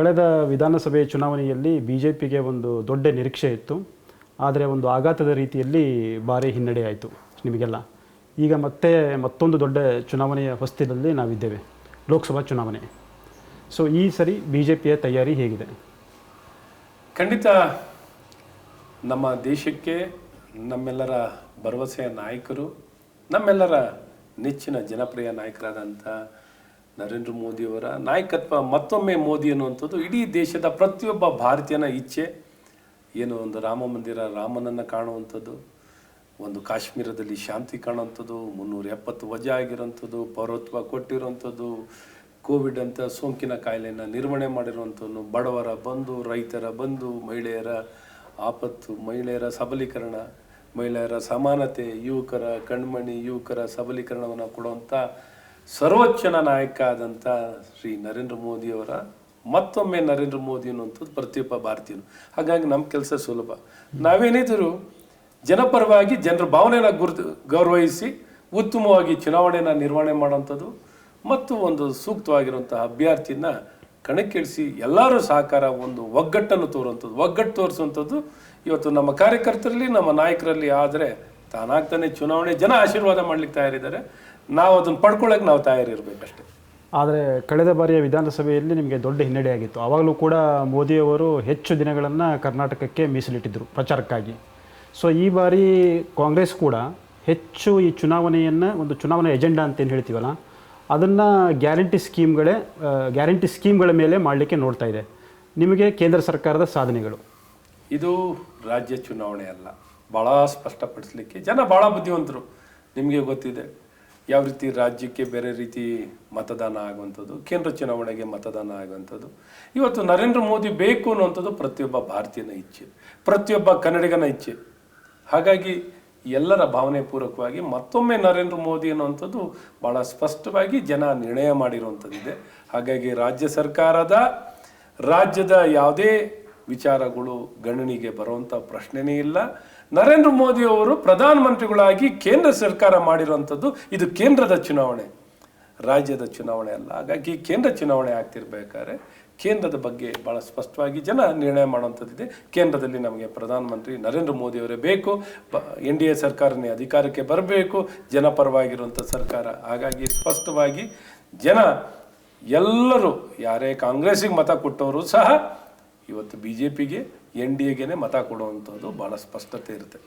ಕಳೆದ ವಿಧಾನಸಭೆ ಚುನಾವಣೆಯಲ್ಲಿ ಬಿ ಜೆ ಪಿಗೆ ಒಂದು ದೊಡ್ಡ ನಿರೀಕ್ಷೆ ಇತ್ತು. ಆದರೆ ಒಂದು ಆಘಾತದ ರೀತಿಯಲ್ಲಿ ಭಾರಿ ಹಿನ್ನಡೆ ಆಯಿತು ನಿಮಗೆಲ್ಲ. ಈಗ ಮತ್ತೆ ಮತ್ತೊಂದು ದೊಡ್ಡ ಚುನಾವಣೆಯ ಹೊಸ್ತಿಲಲ್ಲಿ ನಾವಿದ್ದೇವೆ. ಲೋಕಸಭಾ ಚುನಾವಣೆ. ಸೊ ಈ ಸರಿ ಬಿ ಜೆ ಪಿಯ ತಯಾರಿ ಹೇಗಿದೆ? ಖಂಡಿತ ನಮ್ಮ ದೇಶಕ್ಕೆ ನಮ್ಮೆಲ್ಲರ ಭರವಸೆಯ ನಾಯಕರು, ನಮ್ಮೆಲ್ಲರ ನೆಚ್ಚಿನ ಜನಪ್ರಿಯ ನಾಯಕರಾದಂಥ ನರೇಂದ್ರ ಮೋದಿಯವರ ನಾಯಕತ್ವ ಮತ್ತೊಮ್ಮೆ ಮೋದಿ ಅನ್ನುವಂಥದ್ದು ಇಡೀ ದೇಶದ ಪ್ರತಿಯೊಬ್ಬ ಭಾರತೀಯನ ಇಚ್ಛೆ. ಏನು ಒಂದು ರಾಮ ಮಂದಿರ ರಾಮನನ್ನು ಕಾಣುವಂಥದ್ದು, ಒಂದು ಕಾಶ್ಮೀರದಲ್ಲಿ ಶಾಂತಿ ಕಾಣುವಂಥದ್ದು, ಮುನ್ನೂರ ಎಪ್ಪತ್ತು ವಜಾ ಆಗಿರೋಂಥದ್ದು ಪೌರತ್ವ ಕೊಟ್ಟಿರುವಂಥದ್ದು, ಕೋವಿಡ್ ಅಂತ ಸೋಂಕಿನ ಕಾಯಿಲೆಯನ್ನು ನಿರ್ವಹಣೆ ಮಾಡಿರುವಂಥದ್ದು, ಬಡವರ ಬಂಧು, ರೈತರ ಬಂಧು, ಮಹಿಳೆಯರ ಆಪತ್ತು, ಮಹಿಳೆಯರ ಸಬಲೀಕರಣ, ಮಹಿಳೆಯರ ಸಮಾನತೆ, ಯುವಕರ ಕಣ್ಮಣಿ, ಯುವಕರ ಸಬಲೀಕರಣವನ್ನು ಕೊಡುವಂಥ ಸರ್ವೋಚ್ಚನ ನಾಯಕ ಆದಂಥ ಶ್ರೀ ನರೇಂದ್ರ ಮೋದಿಯವರ ಮತ್ತೊಮ್ಮೆ ನರೇಂದ್ರ ಮೋದಿ ಅನ್ನುವಂಥದ್ದು ಪ್ರತಿಯೊಬ್ಬ ಭಾರತೀಯನು. ಹಾಗಾಗಿ ನಮ್ಮ ಕೆಲಸ ಸುಲಭ. ನಾವೇನಿದ್ರು ಜನಪರವಾಗಿ ಜನರ ಭಾವನೆಯನ್ನು ಗುರುತು, ಗೌರವಿಸಿ, ಉತ್ತಮವಾಗಿ ಚುನಾವಣೆಯನ್ನು ನಿರ್ವಹಣೆ ಮಾಡುವಂಥದ್ದು ಮತ್ತು ಒಂದು ಸೂಕ್ತವಾಗಿರುವಂತಹ ಅಭ್ಯರ್ಥಿನ ಕಣಕ್ಕಿಳಿಸಿ ಎಲ್ಲರೂ ಸಹಕಾರ ಒಂದು ಒಗ್ಗಟ್ಟನ್ನು ತೋರುವಂಥದ್ದು. ಒಗ್ಗಟ್ಟು ತೋರಿಸುವಂಥದ್ದು ಇವತ್ತು ನಮ್ಮ ಕಾರ್ಯಕರ್ತರಲ್ಲಿ, ನಮ್ಮ ನಾಯಕರಲ್ಲಿ, ಆದರೆ ತಾನಾಗ್ತಾನೆ ಚುನಾವಣೆ ಜನ ಆಶೀರ್ವಾದ ಮಾಡ್ಲಿಕ್ಕೆ ತಯಾರಿದ್ದಾರೆ. ನಾವು ಅದನ್ನು ಪಡ್ಕೊಳ್ಳೋಕೆ ನಾವು ತಯಾರಿರ್ಬೇಕಷ್ಟೇ. ಆದರೆ ಕಳೆದ ಬಾರಿಯ ವಿಧಾನಸಭೆಯಲ್ಲಿ ನಿಮಗೆ ದೊಡ್ಡ ಹಿನ್ನಡೆಯಾಗಿತ್ತು ಆವಾಗಲೂ ಕೂಡ ಮೋದಿಯವರು ಹೆಚ್ಚು ದಿನಗಳನ್ನು ಕರ್ನಾಟಕಕ್ಕೆ ಮೀಸಲಿಟ್ಟಿದ್ದರು ಪ್ರಚಾರಕ್ಕಾಗಿ. ಸೊ ಈ ಬಾರಿ ಕಾಂಗ್ರೆಸ್ ಕೂಡ ಹೆಚ್ಚು ಈ ಚುನಾವಣೆಯನ್ನು ಒಂದು ಚುನಾವಣೆ ಎಜೆಂಡಾ ಅಂತ ಏನು ಹೇಳ್ತೀವಲ್ಲ ಅದನ್ನು ಗ್ಯಾರಂಟಿ ಸ್ಕೀಮ್ಗಳೇ ಗ್ಯಾರಂಟಿ ಸ್ಕೀಮ್ಗಳ ಮೇಲೆ ಮಾಡಲಿಕ್ಕೆ ನೋಡ್ತಾ ಇದೆ. ನಿಮಗೆ ಕೇಂದ್ರ ಸರ್ಕಾರದ ಸಾಧನೆಗಳು? ಇದು ರಾಜ್ಯ ಚುನಾವಣೆ ಅಲ್ಲ. ಭಾಳ ಸ್ಪಷ್ಟಪಡಿಸ್ಲಿಕ್ಕೆ ಜನ ಭಾಳ ಬುದ್ಧಿವಂತರು. ನಿಮಗೆ ಗೊತ್ತಿದೆ, ಯಾವ ರೀತಿ ರಾಜ್ಯಕ್ಕೆ ಬೇರೆ ರೀತಿ ಮತದಾನ ಆಗುವಂಥದ್ದು, ಕೇಂದ್ರ ಚುನಾವಣೆಗೆ ಮತದಾನ ಆಗುವಂಥದ್ದು. ಇವತ್ತು ನರೇಂದ್ರ ಮೋದಿ ಬೇಕು ಅನ್ನುವಂಥದ್ದು ಪ್ರತಿಯೊಬ್ಬ ಭಾರತೀಯನ ಇಚ್ಛೆ, ಪ್ರತಿಯೊಬ್ಬ ಕನ್ನಡಿಗನ ಇಚ್ಛೆ. ಹಾಗಾಗಿ ಎಲ್ಲರ ಭಾವನೆ ಪೂರ್ವಕವಾಗಿ ಮತ್ತೊಮ್ಮೆ ನರೇಂದ್ರ ಮೋದಿ ಅನ್ನುವಂಥದ್ದು ಭಾಳ ಸ್ಪಷ್ಟವಾಗಿ ಜನ ನಿರ್ಣಯ ಮಾಡಿರುವಂಥದ್ದಿದೆ. ಹಾಗಾಗಿ ರಾಜ್ಯ ಸರ್ಕಾರದ, ರಾಜ್ಯದ ಯಾವುದೇ ವಿಚಾರಗಳು ಗಣನಿಗೆ ಬರುವಂಥ ಪ್ರಶ್ನೆನೇ ಇಲ್ಲ. ನರೇಂದ್ರ ಮೋದಿಯವರು ಪ್ರಧಾನಮಂತ್ರಿಗಳಾಗಿ ಕೇಂದ್ರ ಸರ್ಕಾರ ಮಾಡಿರುವಂಥದ್ದು ಇದು ಕೇಂದ್ರದ ಚುನಾವಣೆ. ರಾಜ್ಯದ ಚುನಾವಣೆ ಅಲ್ಲ. ಹಾಗಾಗಿ ಕೇಂದ್ರ ಚುನಾವಣೆ ಆಗ್ತಿರ್ಬೇಕಾದ್ರೆ ಕೇಂದ್ರದ ಬಗ್ಗೆ ಭಾಳ ಸ್ಪಷ್ಟವಾಗಿ ಜನ ನಿರ್ಣಯ ಮಾಡುವಂಥದ್ದಿದೆ. ಕೇಂದ್ರದಲ್ಲಿ ನಮಗೆ ಪ್ರಧಾನಮಂತ್ರಿ ನರೇಂದ್ರ ಮೋದಿಯವರೇ ಬೇಕು. ಎನ್ ಡಿ ಎ ಸರ್ಕಾರನೇ ಅಧಿಕಾರಕ್ಕೆ ಬರಬೇಕು. ಜನಪರವಾಗಿರುವಂಥ ಸರ್ಕಾರ. ಹಾಗಾಗಿ ಸ್ಪಷ್ಟವಾಗಿ ಜನ ಎಲ್ಲರೂ, ಯಾರೇ ಕಾಂಗ್ರೆಸ್ಸಿಗೆ ಮತ ಕೊಟ್ಟವರು ಸಹ ಇವತ್ತು ಬಿ ಜೆ ಪಿಗೆ ಎನ್ ಡಿ ಎಗೆನೆ ಮತ ಕೊಡುವಂಥದ್ದು ಭಾಳ ಸ್ಪಷ್ಟತೆ ಇರುತ್ತೆ.